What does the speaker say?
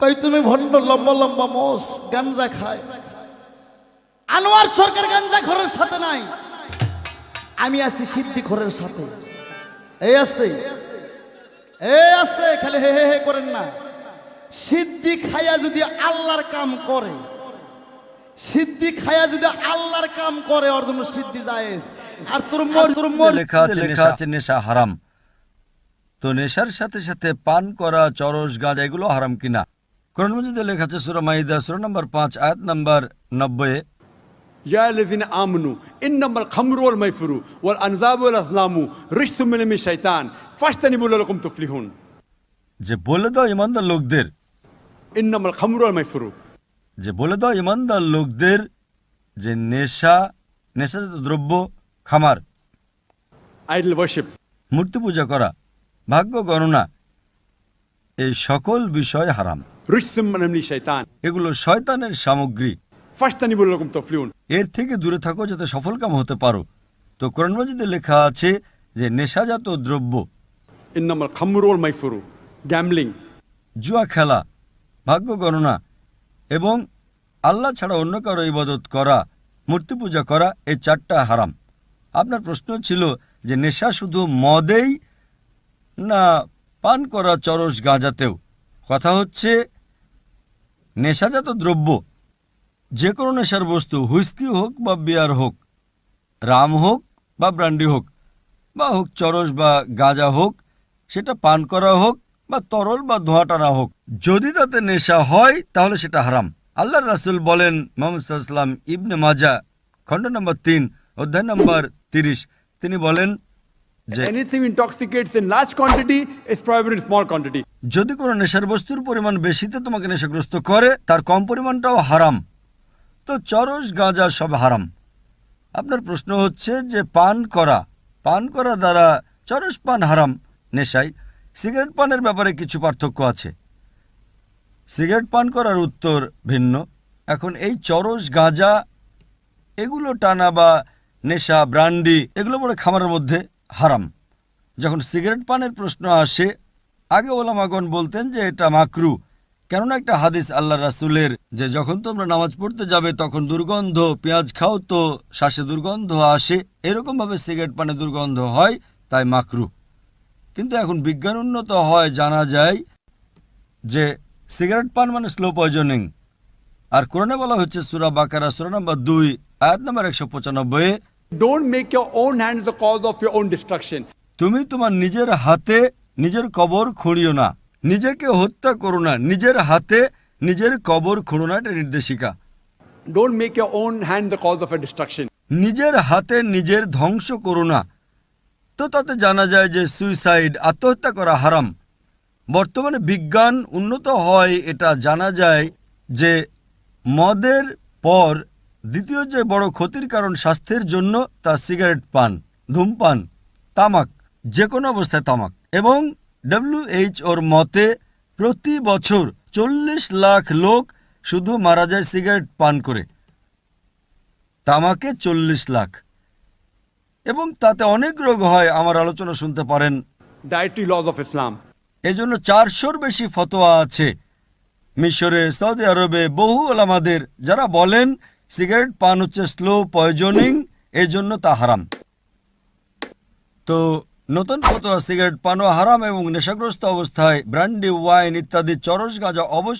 কই তুমি ভণ্ড লম্বা লম্বা মোষ গাঞ্জা খায়। আনোয়ার সরকার গাঞ্জা খরের সাথে নাই। আমি আছি সিদ্ধি খরের সাথে। এই আসতে এই আসতে খালি হে হে হে করেন না। সিদ্ধি খায়া যদি আল্লাহর কাম করে সিদ্ধি খায়া যদি আল্লাহর কাম করে ওর জন্য সিদ্ধি জায়েজ। আর তোর মর তোর মর। লেখা আছে লেখা আছে নেশা হারাম। তো নেশার সাথে সাথে পান করা চরস গাঁজা এগুলো হারাম কিনা? কোরআন মজিদে লেখা আছে সুরা মাইদা সুরা নাম্বার পাঁচ আয়াত নাম্বার নব্বই يا الذين آمنوا إنما الخمر والميسر والأنزاب والأزلام رجس من من الشيطان فاجتنبوا لعلكم تفلحون যে বলে দাও ইমানদার লোকদের إنما الخمر والميسر যে বলে দাও ইমানদার লোকদের যে নেশা নেশাজাত দ্রব্য খামার idol worship মূর্তি পূজা করা ভাগ্য গণনা এই সকল বিষয় হারাম। এগুলো শয়তানের সামগ্রী। এর থেকে দূরে থাকো যাতে সফলকাম হতে পারো। তো কোরআন মজিদে লেখা আছে যে নেশাজাত দ্রব্য। জুয়া খেলা ভাগ্য গণনা এবং আল্লাহ ছাড়া অন্য কারও ইবাদত করা মূর্তি পূজা করা এই চারটা হারাম। আপনার প্রশ্ন ছিল যে নেশা শুধু মদেই না পান করা চরস গাঁজাতেও। কথা হচ্ছে, নেশাজাত দ্রব্য যে কোনো নেশার বস্তু, হুইস্কি হোক বা বিয়ার হোক, রাম হোক বা ব্র্যান্ডি হোক, বা হোক চরস বা গাঁজা হোক, সেটা পান করা হোক বা তরল বা ধোঁয়া টানা হোক, যদি তাতে নেশা হয়, তাহলে সেটা হারাম। আল্লাহ রাসুল বলেন, মোহাম্মদ সাল্লাম ইবনে মাজা, খণ্ড নম্বর তিন, অধ্যায় নম্বর তিরিশ, তিনি বলেন intoxicates in large quantity is prohibited in small quantity. যদি কোনো নেশার বস্তুর পরিমাণ বেশিতে তোমাকে নেশাগ্রস্ত করে তার কম পরিমাণটাও হারাম। তো চরস গাঁজা সব হারাম। আপনার প্রশ্ন হচ্ছে যে পান করা পান করা দ্বারা চরস পান হারাম নেশায়। সিগারেট পানের ব্যাপারে কিছু পার্থক্য আছে। সিগারেট পান করার উত্তর ভিন্ন। এখন এই চরস গাঁজা এগুলো টানা বা নেশা ব্রান্ডি এগুলো বড় খামারের মধ্যে। হারাম। যখন সিগারেট পানের প্রশ্ন আসে, আগে ওলামাগণ বলতেন যে এটা মাকরু। কেননা একটা হাদিস আল্লাহ রাসুলের যে যখন তোমরা নামাজ পড়তে যাবে, তখন দুর্গন্ধ, পেঁয়াজ খাও তো শ্বাসে দুর্গন্ধ আসে। এরকমভাবে সিগারেট পানে দুর্গন্ধ হয়, তাই মাকরু। কিন্তু এখন বিজ্ঞান উন্নত হয়, জানা যায় যে সিগারেট পান মানে স্লো পয়জনিং। আর কোরআনে বলা হচ্ছে সুরা বাকারা, সুরা নম্বর দুই, আয়াত নম্বর একশো পঁচানব্বই don't make your own hands the cause of your own destruction. তুমি তোমার নিজের হাতে নিজের কবর খুঁড়িও না। নিজেকে হত্যা করো না। নিজের হাতে নিজের কবর খুঁড়ো না এটা নির্দেশিকা। Don't make your own hand the cause of your destruction. নিজের হাতে নিজের ধ্বংস করো না। তো তাতে জানা যায় যে সুইসাইড আত্মহত্যা করা হারাম। বর্তমানে বিজ্ঞান উন্নত হয় এটা জানা যায় যে মদের পর দ্বিতীয় যে বড় ক্ষতির কারণ স্বাস্থ্যের জন্য তা সিগারেট পান ধূমপান তামাক যে কোনো অবস্থায় তামাক। এবং ডব্লিউএইচ ওর মতে প্রতি বছর চল্লিশ লাখ লোক শুধু মারা যায় সিগারেট পান করে। তামাকে চল্লিশ লাখ। এবং তাতে অনেক রোগ হয় আমার আলোচনা শুনতে পারেন। Dietary laws of Islam. এজন্য চারশোর বেশি ফতোয়া আছে। মিশরে সৌদি আরবে বহু ওলামাদের যারা বলেন সিগারেট পান হচ্ছে স্লো পয়জনিং এই জন্য তা হারাম। তো নতুন ফতোয়া সিগারেট পানও হারাম এবং নেশাগ্রস্ত অবস্থায় ব্র্যান্ডি ওয়াইন ইত্যাদি চরস গাঁজা অবশ্য